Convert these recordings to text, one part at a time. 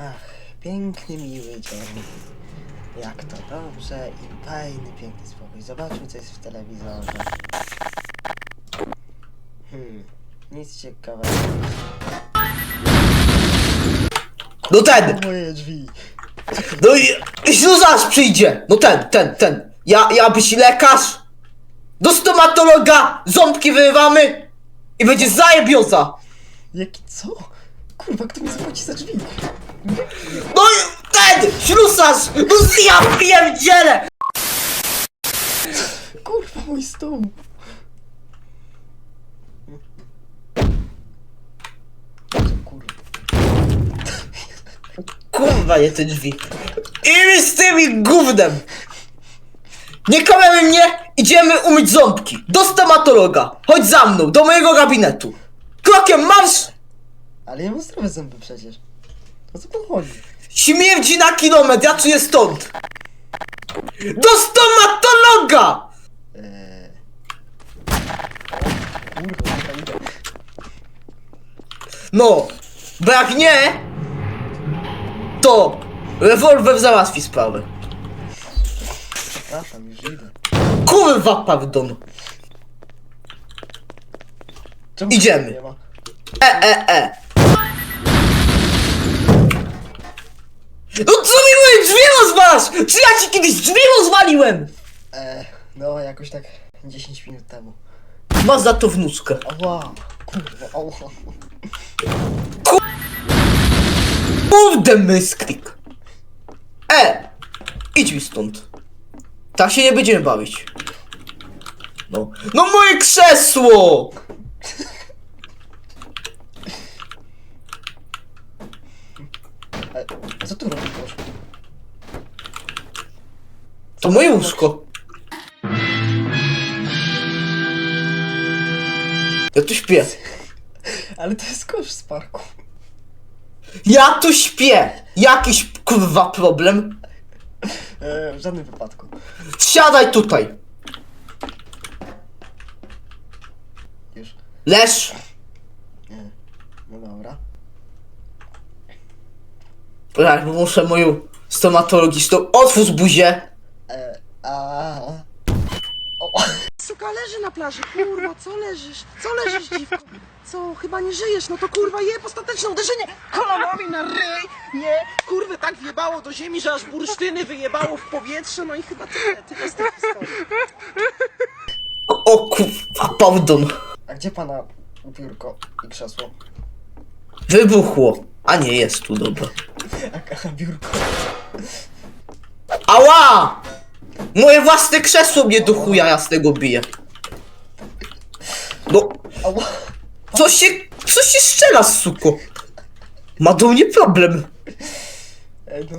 Ach, piękny, miły dzień. Jak to dobrze i fajny, piękny spokój. Zobaczmy, co jest w telewizorze. Hmm, nic ciekawego. No ten! Moje drzwi. No i, i no zaraz przyjdzie! No ten, ten, ten. Ja, ja byś lekarz! Do stomatologa! Ząbki wyrywamy! I będzie zajebioza! Jaki co? Kurwa, kto mi zapłaci za drzwi? No i ten! Ślusarz! No ja pierdzielę! Kurwa, mój stół. Kurwa? Nie te drzwi. I z tymi gównem! Nie kameruj mnie! Idziemy umyć ząbki! Do stomatologa! Chodź za mną, do mojego gabinetu! Krokiem marsz! Ale ja mam zdrowe zęby przecież. O co pan chodzi? Śmierdzi na kilometr, ja czuję stąd! Do stomatologa! Eee... Kurwa, dobra, idę. No, bo jak nie, to rewolwer załatwi sprawę. Przepraszam, już idę. Kurwa, pardon. Czemu Idziemy. Nie ma? E, e, e. No co mi mówisz, drzwi rozwalasz? Czy ja ci kiedyś drzwi rozwaliłem? Eee, no jakoś tak 10 minut temu. Masz za to wnuczkę. Ała, kurwa, ała. Kurde mysklik. E! Idź mi stąd. Tak się nie będziemy bawić. No. No moje krzesło! E, co tu robi? To moje łóżko. Ja tu śpię. Ale to jest kosz z parku. Ja tu śpię! Jakiś kurwa problem? Eee, w żadnym wypadku. Siadaj tutaj! Już. Leż! Nie. No dobra. Tak, bo muszę moją stomatologiczną. Otwórz buzię! Eee, a. Suka leży na plaży, kurwa, co leżysz? Co leżysz, dziwko? Co, chyba nie żyjesz? No to kurwa je ostateczne uderzenie kolanami na ryj, nie? Kurwę tak wjebało do ziemi, że aż bursztyny wyjebało w powietrze, no i chyba tyle, tyle z tej historii. O, o kurwa, pardon. A gdzie pana biurko i krzesło? Wybuchło. A nie, jest tu, dobra. Aka, biurko. Ała! Moje własne krzesło mnie do chuja jasnego bije. No, Ała. co się, co się strzela, suko? Ma do mnie problem. Ej, no.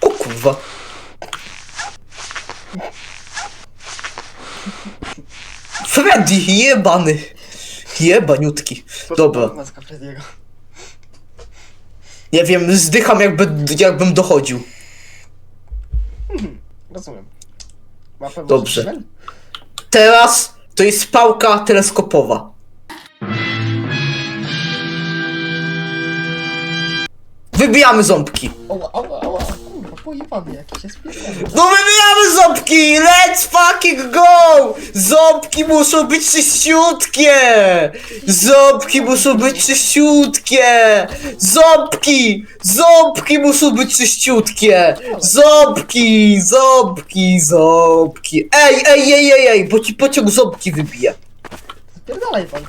O kurwa. Freddy, jebany. Jebaniutki. Dobra. Maska Frediego. Nie wiem, zdycham jakby, jakbym dochodził. Rozumiem. Dobrze. Teraz to jest pałka teleskopowa. Wybijamy ząbki. Ała, ała, ała, pojebany jakiś jest. No wybijamy ząbki! Let's fucking go! Ząbki muszą być czyściutkie! Ząbki muszą być czyściutkie! Ząbki! Ząbki muszą być czyściutkie! Ząbki! Ząbki! Ząbki! Ej, ej, ej, ej, ej, bo ci pociąg ząbki wybije. Spierdalaj pan.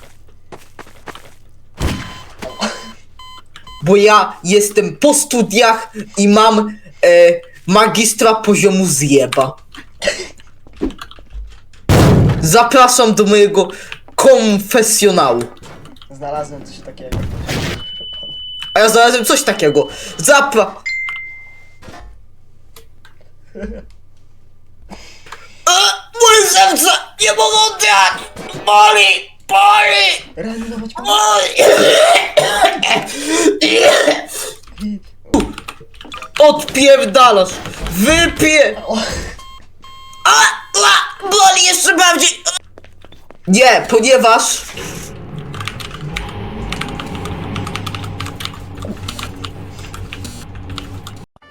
Bo ja jestem po studiach i mam e, magistra poziomu zjeba. Zapraszam do mojego konfesjonału. Znalazłem coś takiego. A ja znalazłem coś takiego. Zapra... A, moje serce! Nie mogę oddychać! Boli! Boli! Reanimować. Boli! Odpierdalasz! Wypie... A! A! Boli jeszcze bardziej! Nie, ponieważ...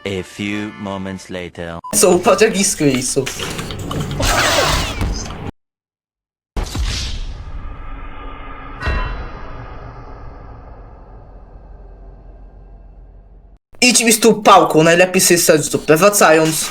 A few moments later. Są, patrz jak iskry jej są. Idź mi z tą pałką, najlepiej sobie sadź dupę, wracając.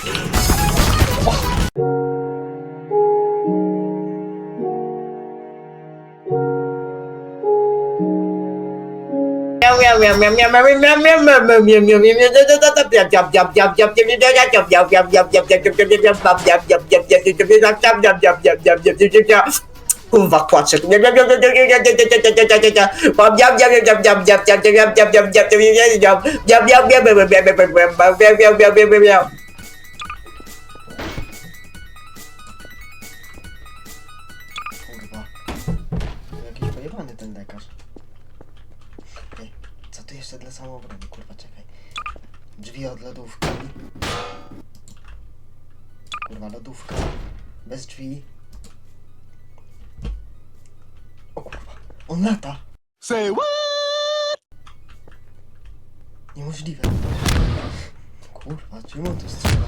Kurwa kłaczek. Kurwa. To jakiś ten lekarz. Jeszcze dla samoobrony? Kurwa, czekaj. Drzwi od lodówki. Kurwa, lodówka. Bez drzwi. On lata! Say what? Niemożliwe. Kurwa, czemu on tu strzela?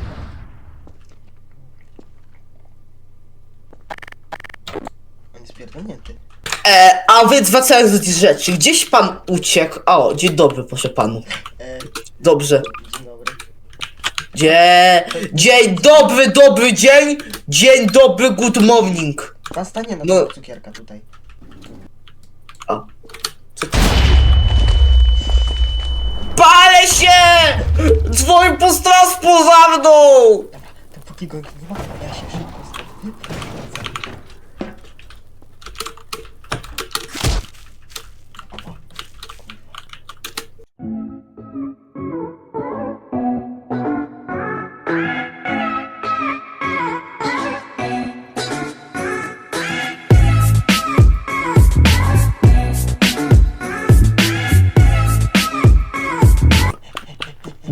On jest pierdolnięty. E, a więc wracając do tych rzeczy, gdzieś pan uciekł. O, dzień dobry, proszę panu. E, Dobrze. dzień dobry. Dzie... Dzień dobry, dobry dzień. Dzień dobry, good morning. Pan stanie na No. no. cukierka tutaj. Palę się! Dzwoń po straż pożarną! Dobra, dopóki go nie ma, ja się szybko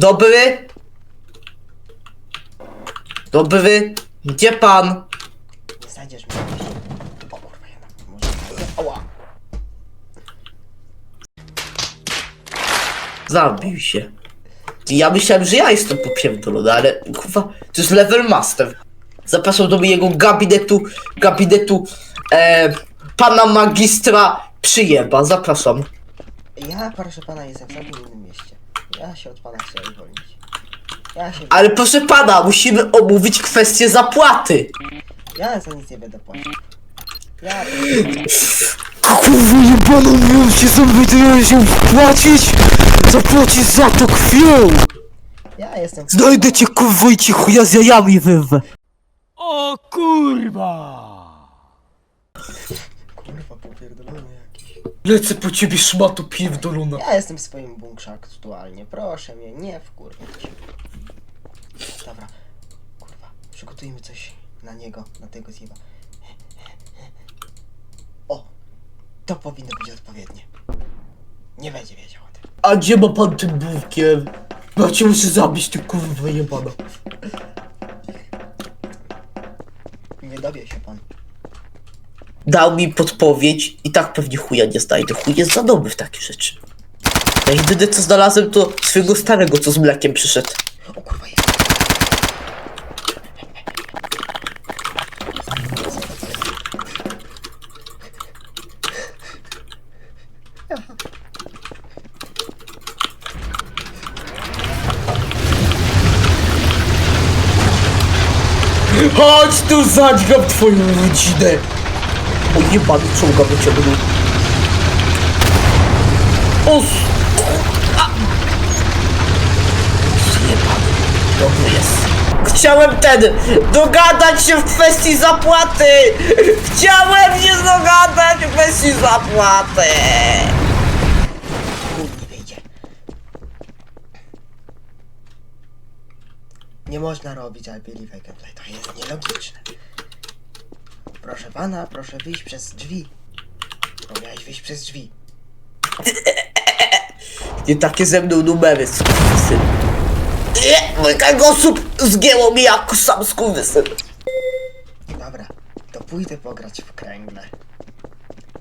Dobry? Dobry? Gdzie pan? Nie znajdziesz mnie. O kurwa, ja na może. Ała. Zabił się. Ja myślałem, że ja jestem popierdolony, ale kurwa, to jest level master. Zapraszam do mojego gabinetu, gabinetu e, pana magistra przyjeba, zapraszam. Ja, proszę pana, jestem w całkiem innym mieście. Ja się od pana chcę uwolnić. Ja się... Ale proszę pana, musimy omówić kwestię zapłaty. Ja za nic nie będę płacił. Ja... Kurwa jebana miałem się zamówić się płacić! Zapłacić za to krwią! Ja jestem... Znajdę cię kurwa i ci chuja z jajami wyrwę. Kurwa, popierdolony jakiś. Lecę po ciebie szmato pierdolona. Ja jestem w swoim bunkrze aktualnie. Proszę mnie, nie wkurwiać. Dobra, kurwa, przygotujmy coś na niego, na tego zjeba. O! To powinno być odpowiednie. Nie będzie wiedział o tym. A gdzie ma pan tym bułkiem? Ja cię muszę zabić, ty kurwa jebana. Dał mi podpowiedź i tak pewnie chuja nie znajdę. Chuj jest za dobry w takie rzeczy. Ja jedyne co znalazłem to swojego starego, co z mlekiem przyszedł. O kurwa, jest. Chodź tu, zadźgam twoją rodzinę! O jebany czołga wyciągnął. O s- a! Jebany, dobry jest. Chciałem ten, dogadać się w kwestii zapłaty! Chciałem się dogadać w kwestii zapłaty! Nie wyjdzie. Nie można robić I believe. To jest nielogiczne. Proszę pana, proszę wyjść przez drzwi. Miałeś wyjść przez drzwi. Nie takie ze mną numery, skurwysyn. Kilka osób zgięło mi jak sam skurwysyn. Dobra, to pójdę pograć w kręgle.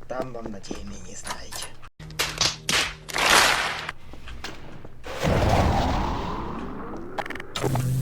Tam mam nadzieję mnie nie znajdzie. Thank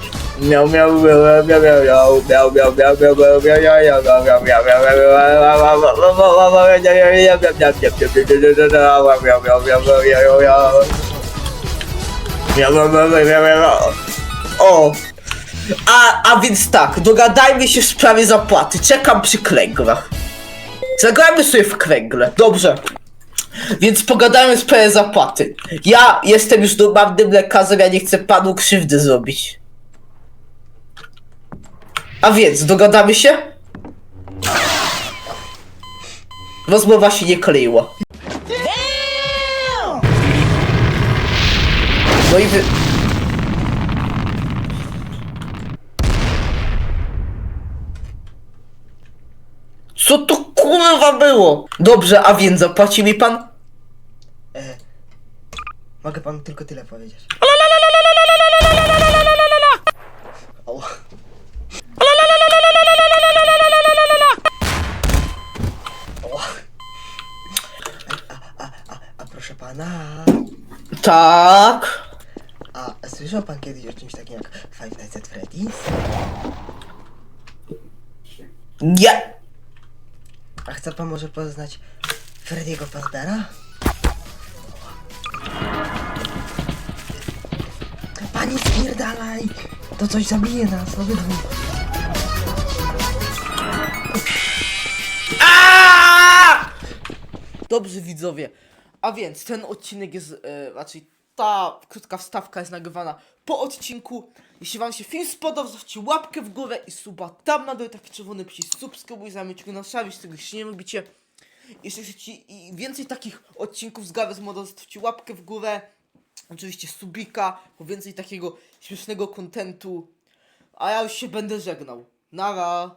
miau, miau, miau, miau, miau, miau, miau, miau, miau, miau, miau, miau, miau, miau, miau, miau, miau, O! A, a więc tak, dogadajmy się w sprawie zapłaty. Czekam przy kręglach. Zagrajmy sobie w kręgle. Dobrze. Więc pogadajmy w sprawie zapłaty. Ja jestem już normalnym lekarzem, ja nie chcę panu krzywdy zrobić. A więc, dogadamy się? Rozmowa się nie kleiła. No i wy... Co to kurwa było? Dobrze, a więc zapłaci mi pan? E, mogę panu tylko tyle powiedzieć. O. A, a, a, a proszę pana, Tak. a słyszał pan kiedyś o czymś takim jak Five Nights at Freddy's? Nie. A chce pan może poznać Freddy'ego Fazbera? Pani spierdalaj! To coś zabije nas, obydwu. Dobrze widzowie, a więc ten odcinek jest, e, raczej ta krótka wstawka jest nagrywana po odcinku. Jeśli wam się film spodobał, zostawcie łapkę w górę i suba tam na dole, taki czerwony przycisk subskrybuj, zamyczku na szali, z tego się nie lubicie. Jeśli chcecie więcej takich odcinków z Gawy z Modą, zostawcie łapkę w górę. Oczywiście subika, po więcej takiego śmiesznego kontentu. A ja już się będę żegnał. Nara!